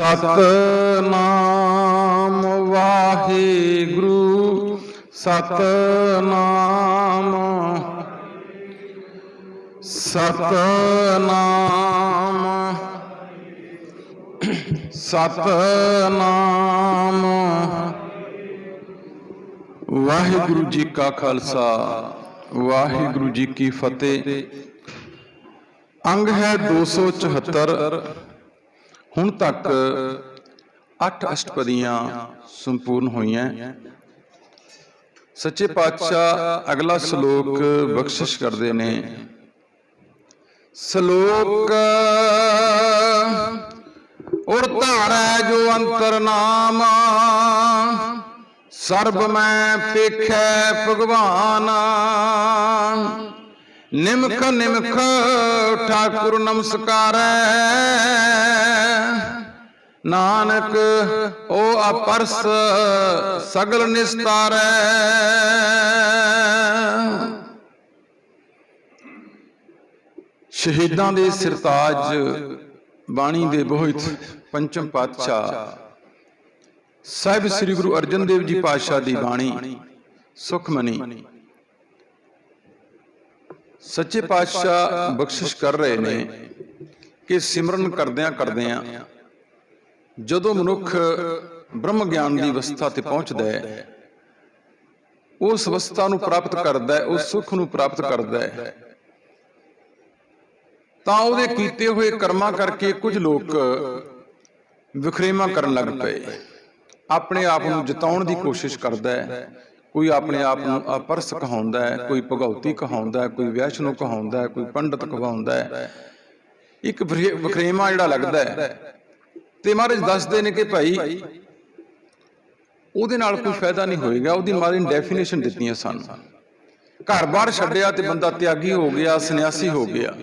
ਸਤਨਾਮ ਵਾਹਿਗੁਰੂ, ਸਤਨਾਮ। ਸਤਨਾਮ ਸਤਨਾਮ। ਵਾਹਿਗੁਰੂ ਜੀ ਕਾ ਖਾਲਸਾ, ਵਾਹਿਗੁਰੂ ਜੀ ਕੀ ਫਤਿਹ। ਅੰਗ ਹੈ 274 ਹੁਣ ਤੱਕ 8 ਅਸ਼ਟਪਦੀਆਂ ਸੰਪੂਰਨ ਹੋਈਆਂ। ਸੱਚੇ ਪਾਤਸ਼ਾਹ ਅਗਲਾ ਸ਼ਲੋਕ ਬਖਸ਼ਿਸ਼ ਕਰਦੇ ਨੇ। ਸ਼ਲੋਕ, ਉਰ ਧਾਰੈ ਜੋ ਅੰਤਰ ਨਾਮ, ਸਰਬ ਮੈਂ ਪੇਖੈ ਭਗਵਾਨ। ਨਿਮਖ ਨਿਮਖ ਠਾਕੁਰ ਨਮਸਕਾਰੈ। ਨਾਨਕ ਉਹ ਅਪਰਸ ਸਗਲ ਨਿਸਤਾਰੈ। ਸ਼ਹੀਦਾਂ ਦੇ ਸਿਰਤਾਜ ਬਾਣੀ ਦੇ ਬੋਹਿਤ ਪੰਚਮ ਪਾਤਸ਼ਾਹ ਸਾਹਿਬ ਸ੍ਰੀ ਗੁਰੂ ਅਰਜਨ ਦੇਵ ਜੀ ਪਾਤਸ਼ਾਹ ਦੀ ਬਾਣੀ ਸੁਖਮਨੀ। ਸੱਚੇ ਪਾਤਸ਼ਾਹ ਬਖਸ਼ਿਸ਼ ਕਰ ਰਹੇ ਨੇ ਕਿ ਸਿਮਰਨ ਕਰਦਿਆਂ ਕਰਦਿਆਂ ਜਦੋਂ ਮਨੁੱਖ ਬ੍ਰਹਮ ਗਿਆਨ ਦੀ ਅਵਸਥਾ ਤੇ ਪਹੁੰਚਦਾ ਹੈ ਉਸ ਅਵਸਥਾ ਨੂੰ ਪ੍ਰਾਪਤ ਕਰਦਾ ਹੈ ਉਸ ਸੁਖ ਨੂੰ ਪ੍ਰਾਪਤ ਕਰਦਾ ਹੈ। ਤਾਂ ਉਹਦੇ ਕੀਤੇ ਹੋਏ ਕਰਮਾਂ ਕਰਕੇ ਕੁਝ ਲੋਕ ਵਿਖਰੇਮਾ ਕਰਨ ਲੱਗ ਪਏ। ਆਪਣੇ ਆਪ ਨੂੰ ਜਿਤਾਉਣ ਦੀ ਕੋਸ਼ਿਸ਼ ਕਰਦਾ ਹੈ। ਕੋਈ ਆਪਣੇ ਆਪ ਨੂੰ ਅਪਰਸ ਕਹਾਉਂਦਾ ਹੈ, ਕੋਈ ਭਗਉਤੀ ਕਹਾਉਂਦਾ ਹੈ, ਕੋਈ ਵਿਆਸ਼ਨੂ ਕਹਾਉਂਦਾ ਹੈ, ਕੋਈ ਪੰਡਤ ਕਹਾਉਂਦਾ ਹੈ। ਇੱਕ ਵਿਖਰੇ- ਜਿਹੜਾ ਲੱਗਦਾ ਹੈ। ਤੇ ਮਹਾਰਾਜ ਦੱਸਦੇ ਨੇ ਕਿ ਭਾਈ, ਉਹਦੇ ਨਾਲ ਕੋਈ ਫਾਇਦਾ ਨਹੀਂ ਹੋਏਗਾ। ਉਹਦੀ ਮਾਰੀ ਡੈਫੀਨੇਸ਼ਨ ਦਿੱਤੀਆਂ ਸਨ। ਘਰ-ਬਾਰ ਛੱਡਿਆ ਤੇ ਬੰਦਾ ਤਿਆਗੀ ਹੋ ਗਿਆ, ਸੰਨਿਆਸੀ ਹੋ ਗਿਆ।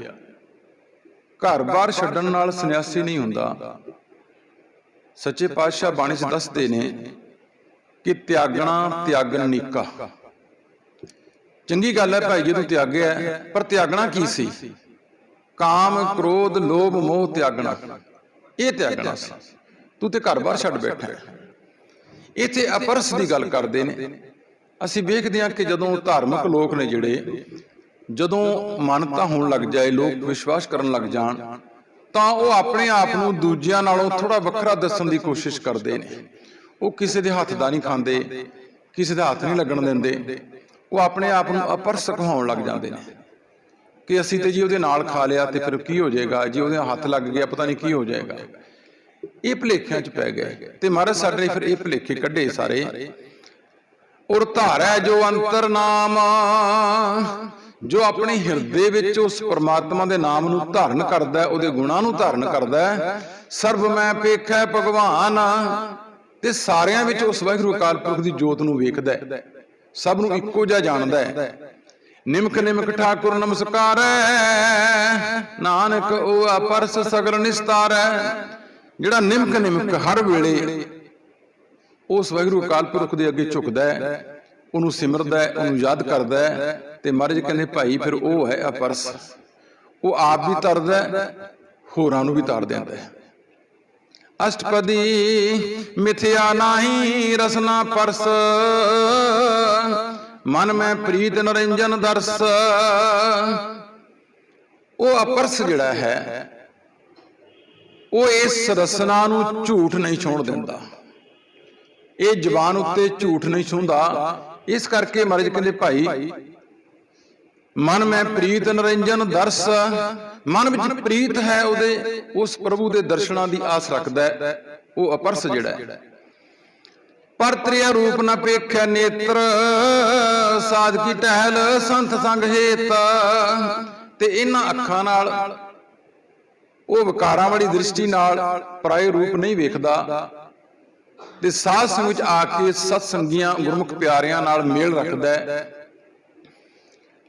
ਘਰ-ਬਾਰ ਛੱਡਣ ਨਾਲ ਸੰਨਿਆਸੀ ਨਹੀਂ ਹੁੰਦਾ। ਸੱਚੇ ਪਾਤਸ਼ਾਹ ਬਾਣੀ 'ਚ ਦੱਸਦੇ ਨੇ ਕਿ ਤਿਆਗਣਾ ਤਿਆਗਣ ਨੀਕਾ। ਚੰਗੀ ਗੱਲ ਹੈ ਭਾਈ ਜੀ ਤੂੰ ਤਿਆਗਿਆ ਪਰ ਤਿਆਗਣਾ ਕੀ ਸੀ? ਕਾਮ, ਕ੍ਰੋਧ, ਲੋਭ, ਮੋਹ ਤਿਆਗਣਾ। ਇਹ ਤਿਆਗਣਾ ਸੀ। ਤੂੰ ਤੇ ਘਰ-ਬਾਰ ਛੱਡ ਬੈਠਾ ਇੱਥੇ ਅਪਰਸ ਦੀ ਗੱਲ ਕਰਦੇ ਨੇ। ਅਸੀਂ ਵੇਖਦੇ ਹਾਂ ਕਿ ਜਦੋਂ ਧਾਰਮਿਕ ਲੋਕ ਨੇ ਜਿਹੜੇ, ਜਦੋਂ ਮਾਨਤਾ ਹੋਣ ਲੱਗ ਜਾਏ, ਲੋਕ ਵਿਸ਼ਵਾਸ ਕਰਨ ਲੱਗ ਜਾਣ, ਤਾਂ ਉਹ ਆਪਣੇ ਆਪ ਨੂੰ ਦੂਜਿਆਂ ਨਾਲੋਂ ਥੋੜਾ ਵੱਖਰਾ ਦੱਸਣ ਦੀ ਕੋਸ਼ਿਸ਼ ਕਰਦੇ ਨੇ। ਉਹ ਕਿਸੇ ਦੇ ਹੱਥ ਦਾ ਨਹੀਂ ਖਾਂਦੇ, ਕਿਸੇ ਦਾ ਹੱਥ ਨਹੀਂ ਲੱਗਣ ਦਿੰਦੇ। ਉਹ ਆਪਣੇ ਆਪ ਨੂੰ ਅਪਰਸ ਕਹਾਉਣ ਲੱਗ ਜਾਂਦੇ ਨੇ ਕਿ ਅਸੀਂ ਤੇ ਜੀ ਉਹਦੇ ਨਾਲ ਖਾ ਲਿਆ ਤੇ ਫਿਰ ਕੀ ਹੋ ਜਾਏਗਾ? ਜੀ ਉਹਦੇ ਹੱਥ ਲੱਗ ਗਿਆ, ਪਤਾ ਨਹੀਂ ਕੀ ਹੋ ਜਾਏਗਾ। ਇਹ ਭਲੇਖਿਆਂ 'ਚ ਪੈ ਗਏ। ਤੇ ਮਹਾਰਾਜ ਸਾਡੇ ਨੇ ਫਿਰ ਇਹ ਭਲੇਖੇ ਕੱਢੇ ਸਾਰੇ। ਔਰ ਧਾਰੈ ਜੋ ਅੰਤਰਨਾਮ, ਜੋ ਆਪਣੇ ਹਿਰਦੇ ਵਿੱਚ ਉਸ ਪਰਮਾਤਮਾ ਦੇ ਨਾਮ ਨੂੰ ਧਾਰਨ ਕਰਦਾ ਉਹਦੇ ਗੁਣਾਂ ਨੂੰ ਧਾਰਨ ਕਰਦਾ ਹੈ। ਸਰਬ ਮੈਂ ਪੇਖੈ ਭਗਵਾਨ ਤੇ ਸਾਰਿਆਂ ਵਿੱਚ ਉਸ ਵਾਹਿਗੁਰੂ ਅਕਾਲ ਪੁਰਖ ਦੀ ਜੋਤ ਨੂੰ ਵੇਖਦਾ ਹੈ। ਸਭ ਨੂੰ ਇੱਕੋ ਜਿਹਾ ਜਾਣਦਾ ਹੈ। ਨਿਮਕ ਨਿਮਕ ਠਾਕੁਰ ਨਮਸਕਾਰ ਨਾਨਕ ਉਹ ਅਪਰਸ ਸਗਲ ਨਿਸਤਾਰ ਜਿਹੜਾ ਨਿਮਕ ਨਿਮਕ ਹਰ ਵੇਲੇ ਉਸ ਵਾਹਿਗੁਰੂ ਅਕਾਲ ਪੁਰਖ ਦੇ ਅੱਗੇ ਝੁਕਦਾ ਹੈ, ਉਹਨੂੰ ਸਿਮਰਦਾ ਹੈ, ਉਹਨੂੰ ਯਾਦ ਕਰਦਾ ਹੈ ਤੇ ਮਹਾਰਾਜ ਕਹਿੰਦੇ, ਭਾਈ, ਫਿਰ ਉਹ ਹੈ ਅਪਰਸ ਉਹ ਆਪ ਵੀ ਤਰਦਾ ਹੋਰਾਂ ਨੂੰ ਵੀ ਤਰ ਦਿੰਦਾ ਹੈ। ਅਸ਼ਟਪਦੀ ਮਿਥਿਆ ਨਾਹੀ ਰਸਨਾ ਪਰਸ। ਮਨ ਮੈਂ ਪ੍ਰੀਤ ਨਰਿੰਜਨ ਦਰਸ। ਉਹ ਅਪਰਸ ਜਿਹੜਾ ਹੈ, ਉਹ ਇਸ ਰਸਨਾ ਨੂੰ ਝੂਠ ਨਹੀਂ ਛੋੜ ਦਿੰਦਾ। ਇਹ ਜ਼ਬਾਨ ਉੱਤੇ ਝੂਠ ਨਹੀਂ ਛੁੰਦਾ ਇਸ ਕਰਕੇ ਮਹਾਰਾਜ ਕਹਿੰਦੇ, ਭਾਈ, ਮਨ ਮੈਂ ਪ੍ਰੀਤ ਨਰਿੰਜਨ ਦਰਸ। ਮਨ ਵਿੱਚ ਪ੍ਰੀਤ ਹੈ ਉਹਦੇ, ਉਸ ਪ੍ਰਭੂ ਦੇ ਦਰਸ਼ਨਾਂ ਦੀ ਆਸ ਰੱਖਦਾ ਹੈ। ਉਹ ਅਪਰਸ ਜਿਹੜਾ ਹੈ। ਪਰ ਤ੍ਰਿਆ ਰੂਪ ਨਾ ਪੇਖੈ ਨੇਤਰ ਸਾਧ ਟਹਿਲ ਸੰਤ ਸੰਗ ਹੇਤ। ਤੇ ਇਹਨਾਂ ਅੱਖਾਂ ਨਾਲ, ਉਹ ਵਿਕਾਰਾਂ ਵਾਲੀ ਦ੍ਰਿਸ਼ਟੀ ਨਾਲ ਪਰਾਏ ਰੂਪ ਨਹੀਂ ਵੇਖਦਾ। ਤੇ ਸਾਧ ਸੰਗ ਵਿੱਚ ਆ ਕੇ ਸਤ ਸੰਗੀਆਂ ਗੁਰਮੁਖ ਪਿਆਰਿਆਂ ਨਾਲ ਮੇਲ ਰੱਖਦਾ ਹੈ।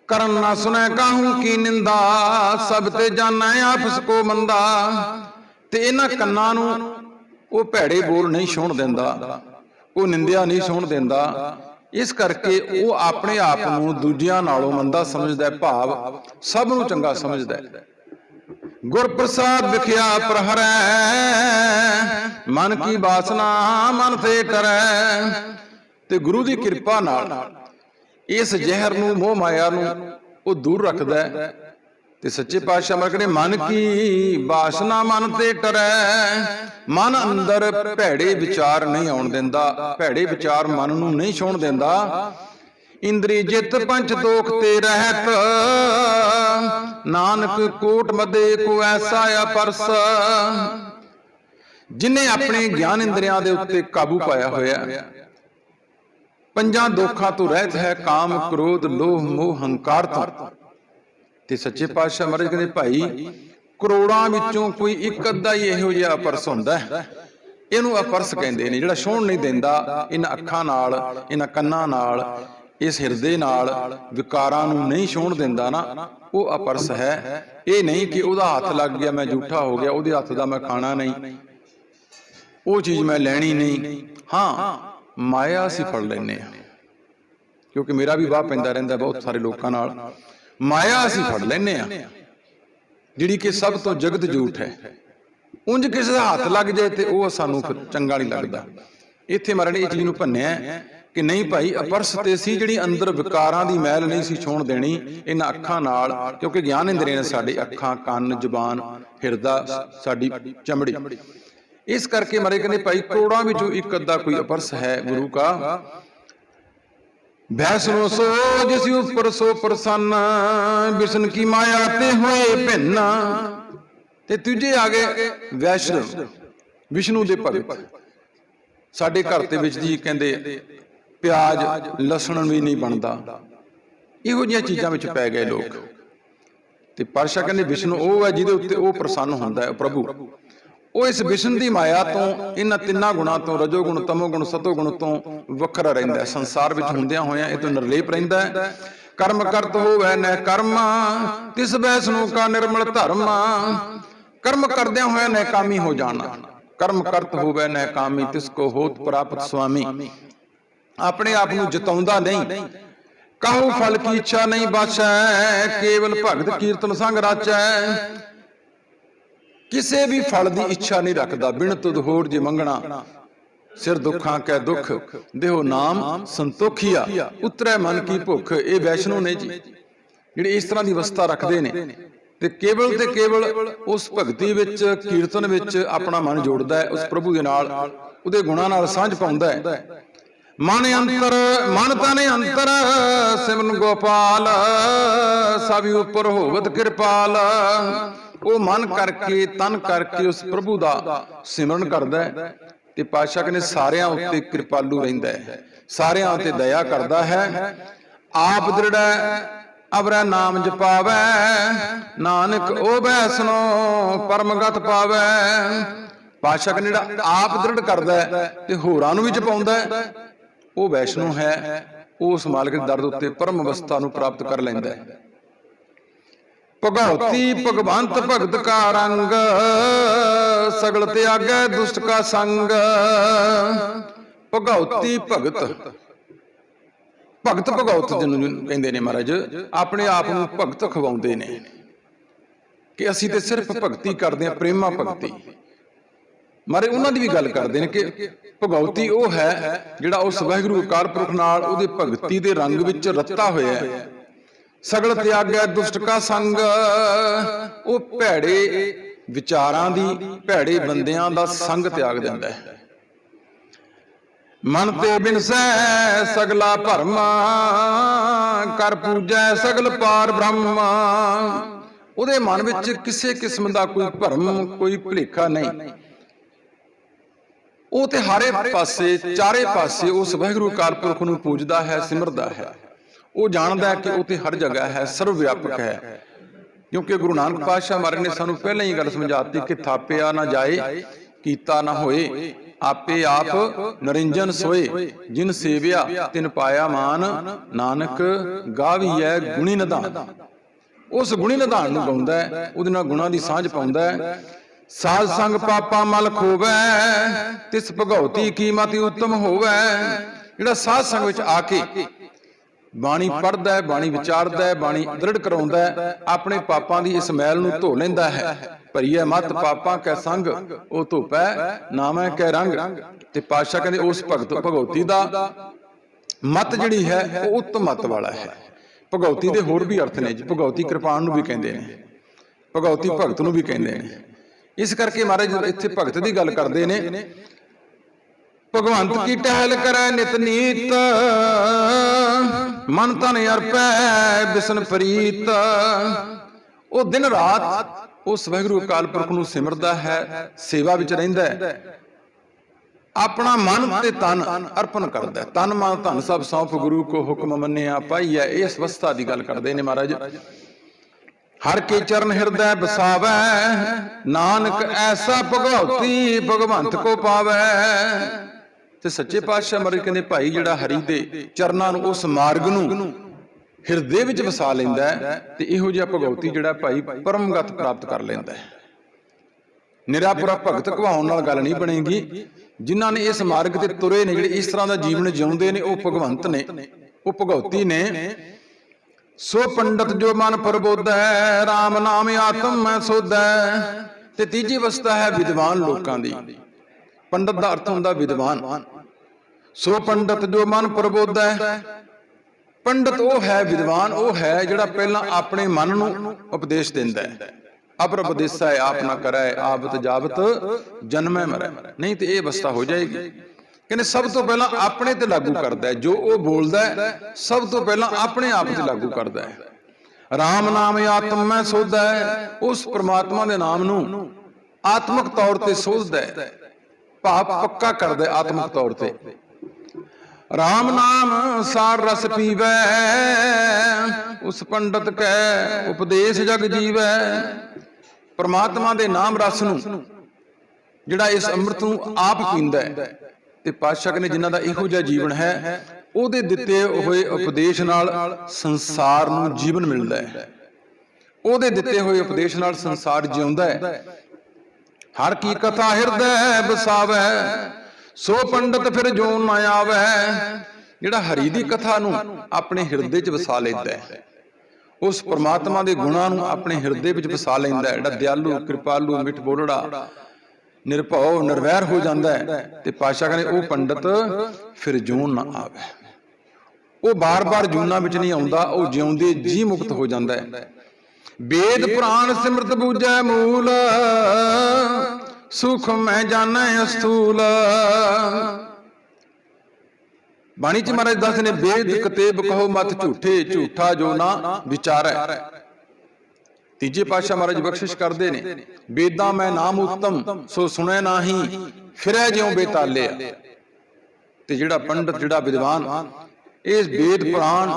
ਕਰਨ ਨਾ ਸੁਨੈ ਕਾਹੂ ਕੀ ਨਿੰਦਾ? ਸਭ ਤੇ ਜਾਣੈ ਆਪਸ ਕੋ ਮੰਦਾ। ਤੇ ਇਹਨਾਂ ਕੰਨਾਂ ਨੂੰ ਉਹ ਭੈੜੇ ਬੋਲ ਨਹੀਂ ਸੁਣ ਦਿੰਦਾ। ਉਹ ਨਿੰਦਿਆ ਨਹੀਂ ਸੁਣ ਦਿੰਦਾ। ਇਸ ਕਰਕੇ ਉਹ ਆਪਣੇ ਆਪ ਨੂੰ ਦੂਜਿਆਂ ਨਾਲੋਂ ਮੰਦਾ ਸਮਝਦਾ ਭਾਵ ਸਭ ਨੂੰ ਚੰਗਾ ਸਮਝਦਾ ਹੈ। ਗੁਰ ਪ੍ਰਸਾਦ ਵਿਖਿਆ ਪ੍ਰਹਰੈ, ਮਨ ਕੀ ਬਾਸਨਾ ਮਨ ਤੇ ਟਰੈ ਤੇ ਗੁਰੂ ਦੀ ਕਿਰਪਾ ਨਾਲ ਇਸ ਜ਼ਹਿਰ ਨੂੰ, ਮੋਹ ਮਾਇਆ ਨੂੰ ਉਹ ਦੂਰ ਰੱਖਦਾ ਹੈ। ਤੇ ਸੱਚੇ ਪਾਤਸ਼ਾਹ ਮਰ ਕਹਿੰਦੇ, ਮਨ ਕੀ ਬਾਸਨਾ ਮਨ ਤੇ ਟਰੈ, ਮਨ ਅੰਦਰ ਭੈੜੇ ਵਿਚਾਰ ਨਹੀਂ ਆਉਣ ਦਿੰਦਾ, ਭੈੜੇ ਵਿਚਾਰ ਮਨ ਨੂੰ ਨਹੀਂ ਛੋਣ ਦਿੰਦਾ। ਇੰਦਰੀ ਜਿਤ ਪੰਚ ਦੋਖ ਤੇ ਰਹਿਤ, ਨਾਨਕ ਕੋਟ ਮਦੇ ਕੋ ਐਸਾ ਅਪਰਸ ਜਿਨੇ ਆਪਣੇ ਗਿਆਨ ਇੰਦਰੀਆਂ ਦੇ ਉੱਤੇ ਕਾਬੂ ਪਾਇਆ ਹੋਇਆ ਪੰਜਾਂ ਦੋਖਾਂ ਤੋਂ ਰਹਿਤ ਹੈ ਕਾਮ, ਕ੍ਰੋਧ, ਲੋਭ, ਮੋਹ, ਹੰਕਾਰ ਤੋਂ। ਤੇ ਸੱਚੇ ਪਾਤਸ਼ਾਹ ਮਹਾਰਾਜ ਕਹਿੰਦੇ, ਭਾਈ, ਕਰੋੜਾਂ ਵਿੱਚੋਂ ਕੋਈ ਇੱਕ ਅੱਧਾ ਹੀ ਇਹੋ ਜਿਹਾ ਅਪਰਸ ਹੁੰਦਾ ਹੈ। ਇਹਨੂੰ ਅਪਰਸ ਕਹਿੰਦੇ ਨੇ, ਜਿਹੜਾ ਛੋਣ ਨਹੀਂ ਦਿੰਦਾ, ਇਹਨਾਂ ਅੱਖਾਂ ਨਾਲ, ਇਹਨਾਂ ਕੰਨਾਂ ਨਾਲ, ਇਸ ਹਿਰਦੇ ਨਾਲ, ਵਿਕਾਰਾਂ ਨੂੰ ਨਹੀਂ ਛੋਣ ਦਿੰਦਾ ਨਾ, ਉਹ ਅਪਰਸ ਹੈ। ਇਹ ਨਹੀਂ ਕਿ ਉਹਦਾ ਹੱਥ ਲੱਗ ਗਿਆ, ਮੈਂ ਝੂਠਾ ਹੋ ਗਿਆ, ਉਹਦੇ ਹੱਥ ਦਾ ਮੈਂ ਖਾਣਾ ਨਹੀਂ, ਉਹ ਚੀਜ਼ ਮੈਂ ਲੈਣੀ ਨਹੀਂ। ਹਾਂ ਮਾਇਆ ਅਸੀਂ ਫੜ ਲੈਨੇ ਆ ਕਿਉਂਕਿ ਮੇਰਾ ਵੀ ਵਾਹ ਪੈਂਦਾ ਰਹਿੰਦਾ ਬਹੁਤ ਸਾਰੇ ਲੋਕਾਂ ਨਾਲ। ਮਾਇਆ ਅਸੀਂ ਫੜ ਲੈਨੇ ਆ ਜਿਹੜੀ ਕਿ ਸਭ ਤੋਂ ਜਗਤ ਝੂਠ ਹੈ। ਉਂਝ ਕਿਸੇ ਦਾ ਹੱਥ ਲੱਗ ਜਾਏ ਤੇ ਉਹ ਸਾਨੂੰ ਫਿਰ ਚੰਗਾ ਨਹੀਂ ਲੱਗਦਾ। ਇੱਥੇ ਮਹਾਰਾਜ ਨੇ ਇਹ ਚੀਜ਼ ਨੂੰ ਭੰਨਿਆ ਕਿ ਨਹੀਂ ਭਾਈ ਅਪਰਸ ਤੇ ਸੀ ਜਿਹੜੀ ਅੰਦਰ ਵਿਕਾਰਾਂ ਦੀ ਮਹਿਲ ਨਹੀਂ ਸੀ ਛੋਣ ਦੇਣੀ, ਇਹਨਾਂ ਅੱਖਾਂ ਨਾਲ, ਕਿਉਂਕਿ ਗਿਆਨ ਇੰਦਰੀਆਂ ਨੇ ਸਾਡੇ ਅੱਖਾਂ, ਕੰਨ, ਜ਼ੁਬਾਨ, ਹਿਰਦਾ, ਸਾਡੀ ਚਮੜੀ। ਇਸ ਕਰਕੇ ਮਰੇ ਕਹਿੰਦੇ ਭਾਈ ਕਰੋੜਾਂ ਵਿੱਚੋਂ ਇੱਕ ਅੱਧਾ ਕੋਈ ਅਪਰਸ ਹੈ ਗੁਰੂ ਕਾ। ਭੈਸਨੋ ਸੋ ਜਿਸ ਉਪਰ ਸੋ ਪ੍ਰਸੰਨ ਵਿਸ਼ਨ ਕੀ ਮਾਇਆ ਤੇ ਹੋਏ ਭਿੰਨ। ਤੇ ਤੁਝੇ ਆ ਗਏ ਵੈਸ਼ਨਵ ਵਿਸ਼ਨੂੰ ਦੇ ਭਗਤ। ਸਾਡੇ ਘਰ ਦੇ ਵਿੱਚ ਜੀ ਕਹਿੰਦੇ ਪਿਆਜ਼ ਲਸਣ ਵੀ ਨਹੀਂ ਬਣਦਾ। ਇਹੋ ਜਿਹੀਆਂ ਚੀਜ਼ਾਂ ਵਿੱਚ ਪੈ ਗਏ ਲੋਕ। ਤੇ ਪਰਸ਼ਾ ਕਹਿੰਦੇ ਵਿਸ਼ਨੂੰ ਉਹ ਹੈ ਜਿਹਦੇ ਉੱਤੇ ਉਹ ਪ੍ਰਸੰਨ ਹੁੰਦਾ ਹੈ ਪ੍ਰਭੂ। ਉਹ ਇਸ ਵਿਸ਼ਨ ਦੀ ਮਾਇਆ ਤੋਂ, ਇਹਨਾਂ ਤਿੰਨਾਂ ਗੁਣਾਂ ਤੋਂ, ਰਜੋ ਗੁਣ, ਤਮੋ ਗੁਣ, ਸਤੋ ਗੁਣ ਤੋਂ ਵੱਖਰਾ ਰਹਿੰਦਾ ਹੈ। ਸੰਸਾਰ ਵਿੱਚ ਹੁੰਦਿਆਂ ਹੋਇਆਂ ਇਹ ਤੋਂ ਨਿਰਲੇਪ ਰਹਿੰਦਾ ਹੈ। ਕਰਮ ਕਰਤ ਹੋਵੇ ਨੈ ਕਰਮ, ਤਿਸ ਬੈਸ ਨੂੰ ਨਿਰਮਲ ਧਰਮ, ਕਰਮ ਕਰਦਿਆਂ ਹੋਇਆਂ ਨੈ ਹੋ ਜਾਣਾ। ਕਰਮ ਕਰਤ ਹੋਵੇ ਨੈ ਤਿਸ ਕੋ ਹੋਤ ਪ੍ਰਾਪਤ ਸੁਆਮੀ। ਆਪਣੇ ਆਪ ਨੂੰ ਜਿਤਾਉਂਦਾ ਨਹੀਂ। ਕਾਹੂ ਫਲ ਕੀ ਇੱਛਾ ਨਹੀਂ ਬਾਛੈ, ਕੇਵਲ ਭਗਤ ਕੀਰਤਨ ਸੰਗ ਰਾਚੈ। ਕਿਸੇ ਵੀ ਫਲ ਦੀ ਇੱਛਾ ਨਹੀਂ ਰੱਖਦਾ, ਬਿਨ ਤੁਧ ਹੋਰ ਜੇ ਮੰਗਣਾ। ਸਿਰ ਦੁੱਖਾਂ ਕੈ ਦੁੱਖ, ਦੇਹੋ ਨਾਮ ਸੰਤੋਖੀਆ। ਉਤਰੈ ਮਨ ਕੀ ਭੁੱਖ, ਇਹ ਵੈਸ਼ਨੂ ਨੇ ਜੀ। ਜਿਹੜੇ ਇਸ ਤਰ੍ਹਾਂ ਦੀ ਅਵਸਥਾ ਰੱਖਦੇ ਨੇ, ਤੇ ਕੇਵਲ ਤੇ ਕੇਵਲ ਉਸ ਭਗਤੀ ਵਿੱਚ, ਕੀਰਤਨ ਵਿੱਚ ਆਪਣਾ ਮਨ ਜੋੜਦਾ ਹੈ, ਉਸ ਪ੍ਰਭੂ ਦੇ ਨਾਲ, ਉਹਦੇ ਗੁਣਾਂ ਨਾਲ ਸਾਂਝ ਪਾਉਂਦਾ ਹੈ। ਮਨ ਅੰਤਰ, ਮਨ ਤਨ ਅੰਤਰ, ਸਿਮਰਨ ਗੋਪਾਲ, ਸਭੀ ਉਪਰ ਹੋਵਤ ਕਿਰਪਾਲ। ਉਹ ਮਨ ਕਰਕੇ, ਤਨ ਕਰਕੇ ਉਸ ਪ੍ਰਭੂ ਦਾ ਸਿਮਰਨ ਕਰਦਾ ਹੈ ਤੇ ਪਾਤਸ਼ਾਹ ਕਹਿੰਦੇ ਸਾਰਿਆਂ ਉੱਤੇ ਕਿਰਪਾਲੂ ਰਹਿੰਦਾ ਹੈ। ਸਾਰਿਆਂ ਉੱਤੇ ਦਇਆ ਕਰਦਾ ਹੈ। ਆਪ ਦ੍ਰਿੜਾ ਅਵਰਾ ਨਾਮ ਜਪਾਵੈ, ਨਾਨਕ ਉਹ ਬੈਸਨੋ ਪਰਮਗਤ ਪਾਵੈ। ਪਾਤਸ਼ਾਹ ਕਹਿੰਦੇ ਜਿਹੜਾ ਆਪ ਦ੍ਰਿੜ ਕਰਦਾ ਤੇ ਹੋਰਾਂ ਨੂੰ ਵੀ ਜਪਾਉਂਦਾ ਉਹ ਵੈਸ਼ਨੂ ਹੈ, ਉਸ ਮਾਲਕ ਦੇ ਦਰ ਉੱਤੇ ਪਰਮ ਅਵਸਥਾ ਨੂੰ ਪ੍ਰਾਪਤ ਕਰ ਲੈਂਦਾ ਹੈ। ਭਗਉਤੀ ਭਗਵੰਤ ਭਗਤ ਕਾ ਰੰਗ ਸਗਲ ਤਿਆਗੈ ਦੁਸ਼ਟ ਕਾ ਸੰਗ ਭਗਉਤੀ ਭਗਤ। ਭਗਤ। ਭਗਉਤ ਜਿਹਨੂੰ ਕਹਿੰਦੇ ਨੇ ਮਹਾਰਾਜ ਆਪਣੇ ਆਪ ਨੂੰ ਭਗਤ ਖਵਾਉਂਦੇ ਨੇ। ਕਿ ਅਸੀਂ ਤੇ ਸਿਰਫ ਭਗਤੀ ਕਰਦੇ ਹਾਂ ਪ੍ਰੇਮਾ ਭਗਤੀ। ਮਾਰੇ ਉਹਨਾਂ ਦੀ ਵੀ ਗੱਲ ਕਰਦੇ ਨੇ ਕਿ ਭਗਉਤੀ ਉਹ ਹੈ ਜਿਹੜਾ ਉਸ ਵਾਹਿਗੁਰੂ ਅਕਾਲ ਪੁਰਖ ਨਾਲ ਉਹਦੇ ਭਗਤੀ ਦੇ ਰੰਗ ਵਿੱਚ ਰੱਤਾ ਹੋਇਆ ਹੈ। ਸਗਲ ਤਿਆਗੈ ਦੁਸ਼ਟ ਕਾ ਸੰਗ। ਉਹ ਭੈੜੇ ਵਿਚਾਰਾਂ ਦੀ, ਭੈੜੇ ਬੰਦਿਆਂ ਦਾ ਸੰਗ ਤਿਆਗ ਦਿੰਦਾ ਹੈ। ਮਨ ਤੇ ਬਿਨਸੈ ਸਗਲਾ ਭਰਮਾ, ਕਰ ਪੂਜੈ ਸਗਲ ਪਾਰ ਬ੍ਰਹਮਾ। ਉਹਦੇ ਮਨ ਵਿੱਚ ਕਿਸੇ ਕਿਸਮ ਦਾ ਕੋਈ ਭਰਮ, ਕੋਈ ਭੁਲੇਖਾ ਨਹੀਂ। ਉਹ ਤੇ ਹਾਰੇ ਪਾਸੇ, ਚਾਰੇ ਪਾਸੇ ਉਸ ਵਾਹਿਗੁਰੂ ਅਕਾਲ ਪੁਰਖ ਨੂੰ ਪੂਜਦਾ ਹੈ, ਸਿਮਰਦਾ ਹੈ। ਉਹ ਜਾਣਦਾ ਹੈ ਕਿ ਉਹ ਤੇ ਹਰ ਜਗ੍ਹਾ ਹੈ ਸਰਵ ਵਿਆਪਕ ਹੈ। ਕਿਉਂਕਿ ਗੁਰੂ ਨਾਨਕ ਪਾਤਸ਼ਾਹ ਮਹਾਰਾਜ ਨੇ ਸਾਨੂੰ ਪਹਿਲਾਂ ਹੀ ਗੱਲ ਸਮਝਾਤੀ ਕਿ ਥਾਪਿਆ ਨਾ ਜਾਏ ਕੀਤਾ ਨਾ ਹੋਏ ਆਪੇ ਆਪ ਨਰਿੰਜਨ ਸੋਏ ਜਿਨ ਸੇਵਿਆ ਤਿਨ ਪਾਇਆ ਮਾਨ ਨਾਨਕ ਗਾਵੀਐ ਗੁਣੀ ਨਿਧਾਨ। ਉਸ ਗੁਣੀ ਨਿਧਾਨ ਨੂੰ ਗਾਉਂਦਾ ਹੈ ਉਹਦੇ ਨਾਲ ਗੁਣਾ ਦੀ ਸਾਂਝ ਪਾਉਂਦਾ ਹੈ। ਸਾਧ ਸੰਗ ਪਾਪਾ ਮਲ ਖੋਵੈ ਤਿਸ ਭਗਉਤੀ ਕੀਮਤੀ ਉਤਮ ਹੋਵੈ। ਜਿਹੜਾ ਸਾਧ ਸੰਗ ਵਿੱਚ ਆ ਕੇ ਬਾਣੀ ਪੜਦਾ ਹੈ, ਬਾਣੀ ਵਿਚਾਰਦਾ ਹੈ, ਬਾਣੀ ਦ੍ਰਿੜ ਕਰਾਉਂਦਾ ਹੈ, ਆਪਣੇ ਪਾਪਾਂ ਦੀ ਇਸ ਮੈਲ ਨੂੰ ਧੋ ਲੈਂਦਾ ਹੈ। ਭਰੀਏ ਮਤ ਪਾਪਾਂ ਕੈ ਸੰਗ, ਉਹ ਧੋਪੈ, ਨਾਮੈ ਕੈ ਰੰਗ। ਤੇ ਪਾਤਸ਼ਾਹ ਕਹਿੰਦੇ, ਉਸ ਭਗਤ ਭਗਉਤੀ ਦਾ ਮਤ ਜਿਹੜੀ ਹੈ, ਉਹ ਉੱਤਮ ਮਤ ਵਾਲਾ ਹੈ। ਭਗਉਤੀ ਦੇ ਹੋਰ ਵੀ ਅਰਥ ਨੇ ਜੀ ਭਗਉਤੀ ਕਿਰਪਾਨ ਨੂੰ ਵੀ ਕਹਿੰਦੇ ਨੇ ਭਗਉਤੀ ਭਗਤ ਨੂੰ ਵੀ ਕਹਿੰਦੇ ਨੇ। ਇਸ ਕਰਕੇ ਮਹਾਰਾਜ ਇੱਥੇ ਭਗਤ ਦੀ ਗੱਲ ਕਰਦੇ ਨੇ ਭਗਵੰਤ ਕੀ ਟਹਿਲ ਕਰੈ ਨਿਤ ਨੀਤ? ਮਨ ਤਨ ਅਰਪੈ ਬਿਸਨ ਪ੍ਰੀਤ। ਉਹ ਦਿਨ ਰਾਤ ਉਸ ਵਾਹਿਗੁਰੂ ਅਕਾਲ ਪੁਰਖ ਨੂੰ ਸਿਮਰਦਾ ਹੈ, ਸੇਵਾ ਵਿੱਚ ਰਹਿੰਦਾ ਹੈ। ਆਪਣਾ ਮਨ ਤੇ ਤਨ ਅਰਪਣ ਕਰਦਾ ਤਨ ਮਨ ਧਨ ਸਭ ਸੌਂਪ ਗੁਰੂ ਕੋ ਹੁਕਮ ਮੰਨਿਆ ਪਾਈਐ ਇਸ ਅਵਸਥਾ ਦੀ ਗੱਲ ਕਰਦੇ ਨੇ ਮਹਾਰਾਜ। ਹਰ ਕੇ ਚਰਨ ਹਿਰਦੈ ਬਸਾਵੈ ਨਾਨਕ ਐਸਾ ਭਗਵਤੀ ਭਗਵੰਤ ਕੋ ਪਾਵੈ। ਤੇ ਸੱਚੇ ਪਾਤਸ਼ਾਹ ਮਰੇ ਕਹਿੰਦੇ ਭਾਈ ਜਿਹੜਾ ਹਰੀ ਦੇ ਚਰਨਾਂ ਨੂੰ, ਉਸ ਮਾਰਗ ਨੂੰ ਹਿਰਦੇ ਵਿੱਚ ਵਸਾ ਲੈਂਦਾ ਹੈ ਤੇ ਇਹੋ ਜਿਹਾ ਭਗਵਤੀ ਜਿਹੜਾ ਭਾਈ ਪਰਮਗਤ ਪ੍ਰਾਪਤ ਕਰ ਲੈਂਦਾ ਹੈ। ਨਿਰਾਪੁਰਾ ਭਗਤ ਕਵਾਉਣ ਨਾਲ ਗੱਲ ਨਹੀਂ ਬਣੇਗੀ। ਜਿਨ੍ਹਾਂ ਨੇ ਇਸ ਮਾਰਗ ਤੇ ਤੁਰੇ ਨੇ, ਜਿਹੜੇ ਇਸ ਤਰ੍ਹਾਂ ਦਾ ਜੀਵਨ ਜਿਉਂਦੇ ਨੇ, ਉਹ ਭਗਵੰਤ ਨੇ, ਉਹ ਭਗਵਤੀ ਨੇ। ਸੋ ਪੰਡਤ ਜੋ ਮਨ ਪ੍ਰਬੋਧੈ RAM ਨਾਮ ਆਤਮ ਮੈਂ ਸੋਧੈ, ਤੇ ਤੀਜੀ ਅਵਸਥਾ ਹੈ ਵਿਦਵਾਨ ਲੋਕਾਂ ਦੀ। ਪੰਡਤ ਦਾ ਅਰਥ ਹੁੰਦਾ ਵਿਦਵਾਨ। ਸੋ ਪੰਡਤ ਜੋ ਮਨ ਪ੍ਰਬੋਧੈ, ਪੰਡਤ ਉਹ ਹੈ ਵਿਦਵਾਨ, ਉਹ ਹੈ ਜਿਹੜਾ ਪਹਿਲਾਂ ਆਪਣੇ ਮਨ ਨੂੰ ਉਪਦੇਸ਼ ਦਿੰਦਾ ਹੈ। ਅਪਰ ਉਪਦੇਸਾ ਆਪ ਨਾ ਕਰੈ ਆਬਤ ਜਾਬਤ ਜਨਮੈ ਮਰੈ। ਨਹੀਂ ਤੇ ਇਹ ਅਵਸਥਾ ਹੋ ਜਾਏਗੀ। ਕਹਿੰਦੇ ਸਭ ਤੋਂ ਪਹਿਲਾਂ ਆਪਣੇ ਤੇ ਲਾਗੂ ਕਰਦਾ ਹੈ, ਜੋ ਉਹ ਬੋਲਦਾ ਹੈ, ਸਭ ਤੋਂ ਪਹਿਲਾਂ ਆਪਣੇ ਆਪ ਤੇ ਲਾਗੂ ਕਰਦਾ ਹੈ। RAM ਨਾਮ ਆਤਮ ਮੈਂ ਸੋਧਦਾ ਹੈ ਉਸ ਪ੍ਰਮਾਤਮਾ ਦੇ ਨਾਮ ਨੂੰ ਆਤਮਿਕ ਤੌਰ ਤੇ ਸੋਧਦਾ ਹੈ। ਭਾਵ ਪੱਕਾ ਕਰਦਾ ਆਤਮਿਕ ਤੌਰ ਤੇ। RAM ਨਾਮ ਸਾਰ ਰਸ ਪੀਵੈ, ਉਸ ਪੰਡਤ ਕੈ ਉਪਦੇਸ਼ ਜਗ ਜੀਵੈ। ਪ੍ਰਮਾਤਮਾ ਦੇ ਨਾਮ ਰਸ ਨੂੰ ਜਿਹੜਾ ਇਸ ਅੰਮ੍ਰਿਤ ਨੂੰ ਆਪ ਪੀਂਦਾ ਹੈ, ਤੇ ਪਾਤਸ਼ਾਹ ਨੇ ਜਿਨ੍ਹਾਂ ਦਾ ਇਹੋ ਜਿਹਾ ਜੀਵਨ ਹੈ, ਉਹਦੇ ਦਿੱਤੇ ਹੋਏ ਉਪਦੇਸ਼ ਨਾਲ ਸੰਸਾਰ ਨੂੰ ਜੀਵਨ ਮਿਲਦਾ ਹੈ। ਉਹਦੇ ਦਿੱਤੇ ਹੋਏ ਉਪਦੇਸ਼ ਨਾਲ ਸੰਸਾਰ ਜਿਉਂਦਾ ਹੈ। ਹਰ ਕੀ ਕਥਾ ਹਿਰਦੈ ਬਸਾਵੈ, ਸੋ ਪੰਡਤ ਫਿਰ ਜੋ ਨਾ ਆਵੈ। ਜਿਹੜਾ ਹਰੀ ਦੀ ਕਥਾ ਨੂੰ ਆਪਣੇ ਹਿਰਦੇ 'ਚ ਵਸਾ ਲੈਂਦਾ ਹੈ, ਉਸ ਪ੍ਰਮਾਤਮਾ ਦੇ ਗੁਣਾਂ ਨੂੰ ਆਪਣੇ ਹਿਰਦੇ ਵਿੱਚ ਵਸਾ ਲੈਂਦਾ ਹੈ। ਜਿਹੜਾ ਦਿਆਲੂ, ਕਿਰਪਾਲੂ, ਮਿੱਠ ਬੋਲੜਾ ਨਿਰਭਉ, ਨਿਰਵੈਰ ਹੋ ਜਾਂਦਾ ਹੈ ਤੇ ਪਾਸ਼ਾ ਕਹਿੰਦੇ, ਉਹ ਪੰਡਤ ਫਿਰ ਜੂਨ ਨਾ ਆਵੇ। ਉਹ ਬਾਰ-ਬਾਰ ਜੂਨਾਂ ਵਿੱਚ ਨਹੀਂ ਆਉਂਦਾ, ਉਹ ਜਿਉਂਦੇ ਜੀ ਮੁਕਤ ਹੋ ਜਾਂਦਾ ਹੈ। ਵੇਦ ਪੁਰਾਣ ਸਿਮਰਤ ਬੂਝੈ ਮੂਲ। ਸੁਖ ਮੈਂ ਜਾਣੈ ਅਸਥੂਲ ਬਾਣੀ ਚ ਮਹਾਰਾਜ ਦੱਸਦੇ ਨੇ ਵੇਦ ਕਤੇਬ ਕਹੋ ਮਤ ਝੂਠੇ ਝੂਠਾ ਜੋ ਨਾ ਵਿਚਾਰੈ। ਤੀਜੇ ਪਾਤਸ਼ਾਹ ਮਹਾਰਾਜ ਬਖਸ਼ਿਸ਼ ਕਰਦੇ ਨੇ ਵੇਦਾਂ ਮੈਂ ਨਾਮ ਉਤਮ ਸੋ ਸੁਣੈ ਨਾਹੀ ਫਿਰੈ ਜਿਉ ਬੇਤਾਲਿਆ। ਤੇ ਜਿਹੜਾ ਪੰਡਤ ਜਿਹੜਾ ਵਿਦਵਾਨ ਇਹ ਵੇਦ ਪੁਰਾਣ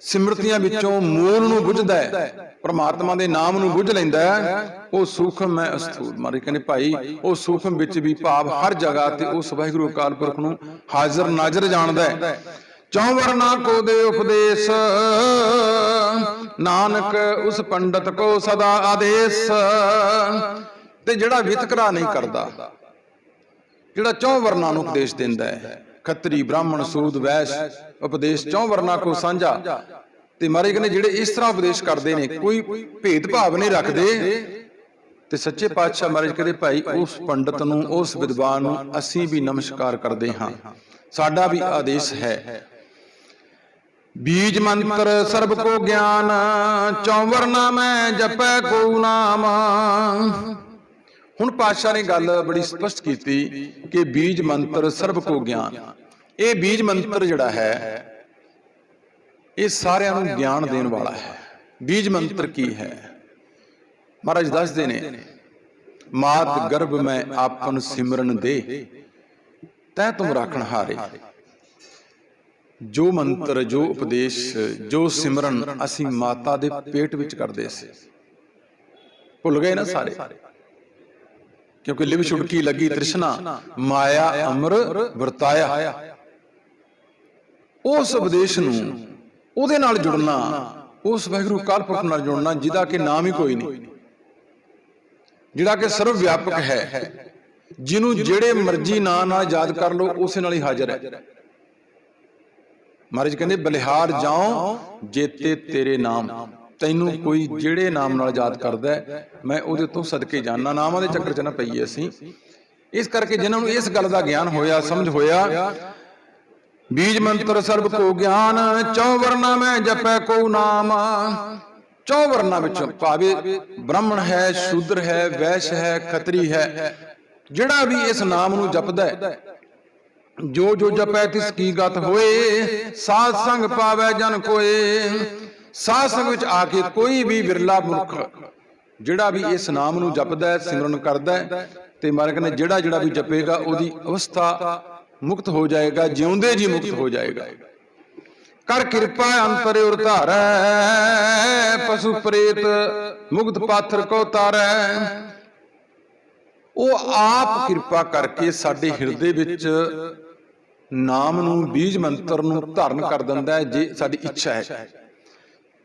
ਸਿਮਰਤੀਆਂ ਵਿੱਚੋਂ ਮੂਲ ਨੂੰ ਬੁੱਝਦਾ ਹੈ ਪ੍ਰਮਾਤਮਾ ਦੇ ਨਾਮ ਨੂੰ ਬੁੱਝ ਲੈਂਦਾ ਹੈ। ਉਹ ਸੂਖਮ ਹੈ ਅਸਥੂਲ ਮਾਰੇ ਕਹਿੰਦੇ ਭਾਈ ਉਹ ਸੂਖਮ ਵਿੱਚ ਵੀ ਭਾਵ ਹਰ ਜਗ੍ਹਾ ਤੇ ਉਸ ਵਾਹਿਗੁਰੂ ਅਕਾਲ ਪੁਰਖ ਨੂੰ ਹਾਜ਼ਰ ਨਾਜ਼ਰ ਜਾਣਦਾ ਹੈ। ਚੌ ਵਰਨਾ ਕੋ ਦੇ ਉਪਦੇਸ਼ ਨਾਨਕ ਉਸ ਪੰਡਤ ਕੋ ਸਦਾ ਆਦੇਸ਼। ਤੇ ਜਿਹੜਾ ਵਿਤਕਰਾ ਨਹੀਂ ਕਰਦਾ ਜਿਹੜਾ ਚੌ ਵਰਨਾ ਨੂੰ ਉਪਦੇਸ਼ ਦਿੰਦਾ ਹੈ। ਖੱਤਰੀ ਬ੍ਰਾਹਮਣ ਸੂਦ ਵੈਸ਼ ਉਪਦੇਸ਼ ਚੌ ਵਰਨਾ ਕੋ ਸਾਂਝਾ। ਤੇ ਮਾਰੇ ਕਹਿੰਦੇ ਜਿਹੜੇ ਇਸ ਤਰ੍ਹਾਂ ਉਪਦੇਸ਼ ਕਰਦੇ ਨੇ, ਕੋਈ ਭੇਦ ਭਾਵ ਨਹੀਂ ਰੱਖਦੇ। ਤੇ ਸੱਚੇ ਪਾਤਸ਼ਾਹ ਮਹਾਰਾਜ ਕਹਿੰਦੇ, ਭਾਈ, ਉਸ ਪੰਡਤ ਨੂੰ, ਉਸ ਵਿਦਵਾਨ ਨੂੰ ਅਸੀਂ ਵੀ ਨਮਸਕਾਰ ਕਰਦੇ ਹਾਂ। ਸਾਡਾ ਵੀ ਆਦੇਸ਼ ਹੈ। ਬੀਜ ਮੰਤਰ ਸਰਬ ਕੋ ਗਿਆਨ ਚੌਵਰ ਨਾਮੈ ਜਪੈ ਕੋ ਨਾਮ। ਹੁਣ ਪਾਤਸ਼ਾਹ ਨੇ ਗੱਲ ਬੜੀ ਸਪਸ਼ਟ ਕੀਤੀ ਕਿ ਬੀਜ ਮੰਤਰ ਸਰਬ ਕੋ ਗਿਆਨ। ਇਹ ਬੀਜ ਮੰਤਰ ਜਿਹੜਾ ਹੈ, ਇਹ ਸਾਰਿਆਂ ਨੂੰ ਗਿਆਨ ਦੇਣ ਵਾਲਾ ਹੈ। ਬੀਜ ਮੰਤਰ ਕੀ ਹੈ? ਮਹਾਰਾਜ ਦੱਸਦੇ ਨੇ, ਮਾਤ ਗਰਭ ਮੈਂ ਆਪਨ ਸਿਮਰਨ ਦੇ, ਤੈ ਤੁਮ ਰਾਖਣ ਹਾਰੇ। ਜੋ ਮੰਤਰ, ਜੋ ਉਪਦੇਸ਼, ਜੋ ਸਿਮਰਨ ਅਸੀਂ ਮਾਤਾ ਦੇ ਪੇਟ ਵਿੱਚ ਕਰਦੇ ਸੀ। ਭੁੱਲ ਗਏ ਨਾ ਸਾਰੇ? ਕਿਉਂਕਿ ਲਿਵ ਛੁੜਕੀ ਲੱਗੀ ਤ੍ਰਿਸ਼ਨਾ? ਮਾਇਆ ਅਮਰ ਵਰਤਾਇਆ। ਉਸ ਉਪਦੇਸ਼ ਨੂੰ ਉਹਦੇ ਨਾਲ ਜੁੜਨਾ, ਉਸ ਵਾਹਿਗੁਰੂ ਕਾਲ ਨਾਲ ਜੁੜਨਾ, ਜਿਹਦਾ ਕਿ ਨਾਮ ਹੀ ਕੋਈ ਨਹੀਂ। ਜਿਹੜਾ ਕਿ ਸਰਵ ਵਿਆਪਕ ਹੈ, ਜਿਹਨੂੰ ਜਿਹੜੇ ਮਰਜ਼ੀ ਨਾਂ ਨਾਲ ਯਾਦ ਕਰ ਲਓ, ਉਸੇ ਨਾਲ ਹੀ ਹਾਜ਼ਰ ਹੈ। ਮਹਾਰਾਜ ਕਹਿੰਦੇ, ਬਲਿਹਾਰ ਜਾਉ, ਜੇਤੇ ਤੇਰੇ ਨਾਮ। ਤੈਨੂੰ ਕੋਈ ਜਿਹੜੇ ਨਾਮ ਨਾਲ ਯਾਦ ਕਰਦਾ ਮੈਂ ਉਹਦੇ ਤੋਂ ਸਦਕੇ ਜਾਣਾ ਨਾਮਾਂ ਦੇ ਚੱਕਰ 'ਚ ਨਾ ਪਈਏ ਅਸੀਂ। ਇਸ ਕਰਕੇ ਜਿਨ੍ਹਾਂ ਨੂੰ ਇਸ ਗੱਲ ਦਾ ਗਿਆਨ ਹੋਇਆ ਸਮਝ ਹੋਇਆ ਬੀਜ ਮੰਤਰ ਸਰਬ ਕੋ ਗਿਆਨ ਚੌ ਵਰਨਾ ਮੈਂ ਜਪੈ ਕੋ ਨਾਮ। ਚੌ ਵਰਨਾ ਵਿੱਚ ਭਾਵੇਂ ਬ੍ਰਾਹਮਣ ਹੈ ਸ਼ੂਦਰ ਹੈ ਵੈਸ਼ ਹੈ ਖੱਤਰੀ ਹੈ ਜਿਹੜਾ ਵੀ ਇਸ ਨਾਮ ਨੂੰ ਜਪਦਾ ਜੋ ਜੋ ਜਪੈ ਤਿਸ ਕੀ ਗਤ ਹੋਏ ਸਾਧ ਸੰਗ ਪਾਵੈ ਜਨ ਕੋਏ। ਸਾਧ ਸੰਗ ਵਿੱਚ ਆ ਕੇ ਕੋਈ ਵੀ ਵਿਰਲਾ ਮਨੁੱਖ ਜਿਹੜਾ ਵੀ ਇਸ ਨਾਮ ਨੂੰ ਜਪਦਾ ਹੈ, ਸਿਮਰਨ ਕਰਦਾ ਹੈ ਤੇ ਮਾਰੇ ਕਹਿੰਦੇ ਜਿਹੜਾ ਜਿਹੜਾ ਵੀ ਜਪੇਗਾ, ਉਹਦੀ ਅਵਸਥਾ ਮੁਕਤ ਹੋ ਜਾਏਗਾ, ਜਿਉਂਦੇ ਜੀ ਮੁਕਤ ਹੋ ਜਾਏਗਾ। ਕਰ ਕਿਰਪਾ ਅੰਤਰ ਉਰ ਪਸ਼ੂ ਪ੍ਰੇਤ ਮੁਕਤ ਪਾਥਰ ਕੋ ਤਾਰੈ। ਉਹ ਆਪ ਕਿਰਪਾ ਕਰਕੇ ਸਾਡੇ ਹਿਰਦੇ ਵਿੱਚ ਨਾਮ ਨੂੰ ਬੀਜ ਮੰਤਰ ਨੂੰ ਧਾਰਨ ਕਰ ਦਿੰਦਾ ਹੈ, ਜੇ ਸਾਡੀ ਇੱਛਾ ਹੈ।